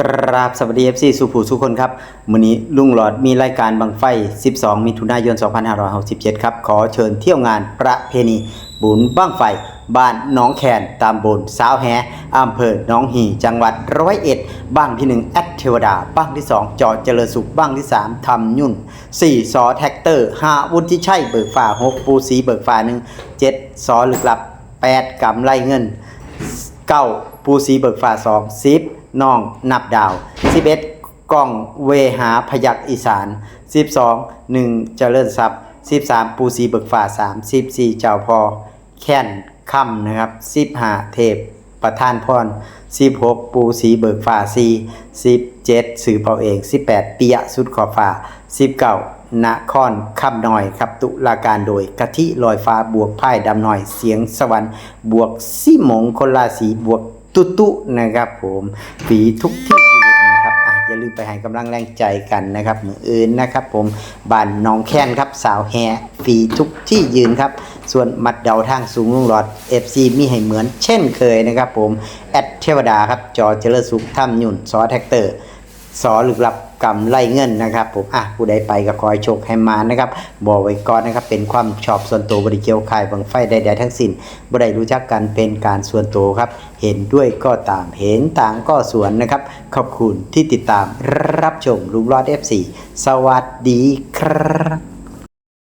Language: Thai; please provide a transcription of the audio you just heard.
กราบสวัสดี FC สุภูสุคนครับมื้อนี้ลุงหลอดมีรายการบังไฟ 12 มิถุนายน 2567 ครับ ขอเชิญเที่ยวงานประเพณี บุญบั้งไฟ บ้านน้องแคนตามบนสาวแฮอำเภอหน้องหีจังหวัดร้อยเอ็ดบ้างที่ 1 แอดเทวดา บ้างที่ 2 จอดเจริญสุข บ้างที่ 3ทำยุ่น 4 ซอแท็กเตอร์ 5 วุฒิชัยเบิกฟ้า6 ปูสีเบิกฟ้า1 7 ซอลึกลับ 8กำไรเงินเก้าปูสีเบิกฟ้าสองสิบ น้องนับดาวสิบเอ็ดกล้องเวหาพยักอีสานสิบสองหนึ่งเจริญทรัพย์สิบสามปูซีเบิกฝ่าสามสิบสี่เจ้าพอ แค้นค่ำนะครับสิบห้าเทพประธานพร สิบหกปูสีเบิกฝ่าสี่สิบเจ็ดสื่อเป่าเองสิบแปดปิยะสุดขอบฝ่าสิบเก้านครคำน้อยครับตุลาการโดยกะทิลอยฟ้าบวกพ่ายดำหน่อยเสียงสวรรค์บวกสิมงคนราศีบวกตุตุนะครับผมฝีทุกที่ ไปให้กำลังแรงใจกันนะครับมืออื่นนะครับผมบ้านน้องแค้นครับสาวแฮฝีทุกที่ยืนครับ ส่วนมัดเดาทางสูงลุงหลอด FC มีให้เหมือนเช่นเคยนะครับผมแอดเทวดาครับจอเจริญสุขถ้ำยุ่นซอแท็กเตอร์สอหลึกลับ กำไล่เงินนะครับผมอะผู้ใดไปก็ขอให้โชคให้มานะครับบอกไว้ก่อนนะครับเป็นความชอบส่วนตัวบริเกี่ยวขายบังไฟใดๆทั้งสิ้นบ่ได้รู้จักกันเป็นการส่วนตัวครับ เห็นด้วยก็ตามเห็นต่างก็สวนนะครับ ขอบคุณที่ติดตามรับชมลุงรอด F4 สวัสดีครับ